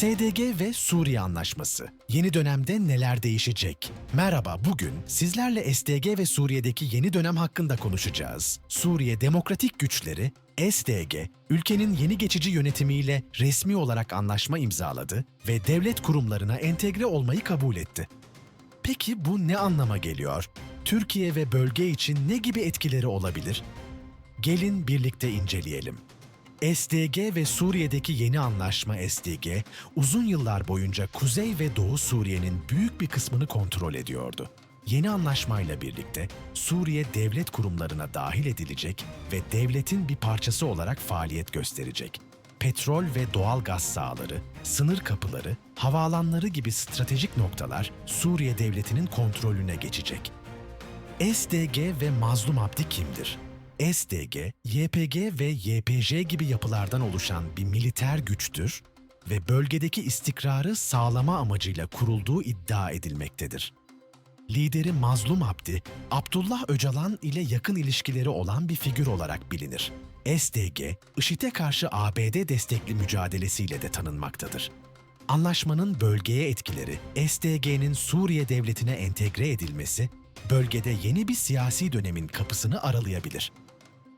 SDG ve Suriye Anlaşması. Yeni dönemde neler değişecek? Merhaba, bugün sizlerle SDG ve Suriye'deki yeni dönem hakkında konuşacağız. Suriye Demokratik Güçleri, SDG, ülkenin yeni geçici yönetimiyle resmi olarak anlaşma imzaladı ve devlet kurumlarına entegre olmayı kabul etti. Peki bu ne anlama geliyor? Türkiye ve bölge için ne gibi etkileri olabilir? Gelin birlikte inceleyelim. SDG ve Suriye'deki yeni anlaşma SDG, uzun yıllar boyunca Kuzey ve Doğu Suriye'nin büyük bir kısmını kontrol ediyordu. Yeni anlaşmayla birlikte Suriye devlet kurumlarına dahil edilecek ve devletin bir parçası olarak faaliyet gösterecek. Petrol ve doğal gaz sahaları, sınır kapıları, havaalanları gibi stratejik noktalar Suriye devletinin kontrolüne geçecek. SDG ve Mazlum Abdi kimdir? SDG, YPG ve YPJ gibi yapılardan oluşan bir militer güçtür ve bölgedeki istikrarı sağlama amacıyla kurulduğu iddia edilmektedir. Lideri Mazlum Abdi, Abdullah Öcalan ile yakın ilişkileri olan bir figür olarak bilinir. SDG, IŞİD'e karşı ABD destekli mücadelesiyle de tanınmaktadır. Anlaşmanın bölgeye etkileri, SDG'nin Suriye devletine entegre edilmesi, bölgede yeni bir siyasi dönemin kapısını aralayabilir.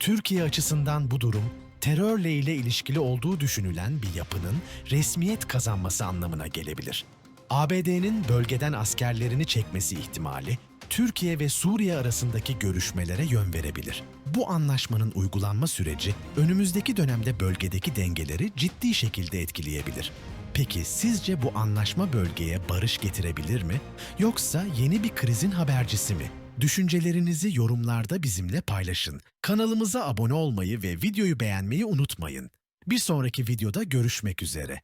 Türkiye açısından bu durum, terörle ile ilişkili olduğu düşünülen bir yapının resmiyet kazanması anlamına gelebilir. ABD'nin bölgeden askerlerini çekmesi ihtimali, Türkiye ve Suriye arasındaki görüşmelere yön verebilir. Bu anlaşmanın uygulanma süreci önümüzdeki dönemde bölgedeki dengeleri ciddi şekilde etkileyebilir. Peki sizce bu anlaşma bölgeye barış getirebilir mi? Yoksa yeni bir krizin habercisi mi? Düşüncelerinizi yorumlarda bizimle paylaşın. Kanalımıza abone olmayı ve videoyu beğenmeyi unutmayın. Bir sonraki videoda görüşmek üzere.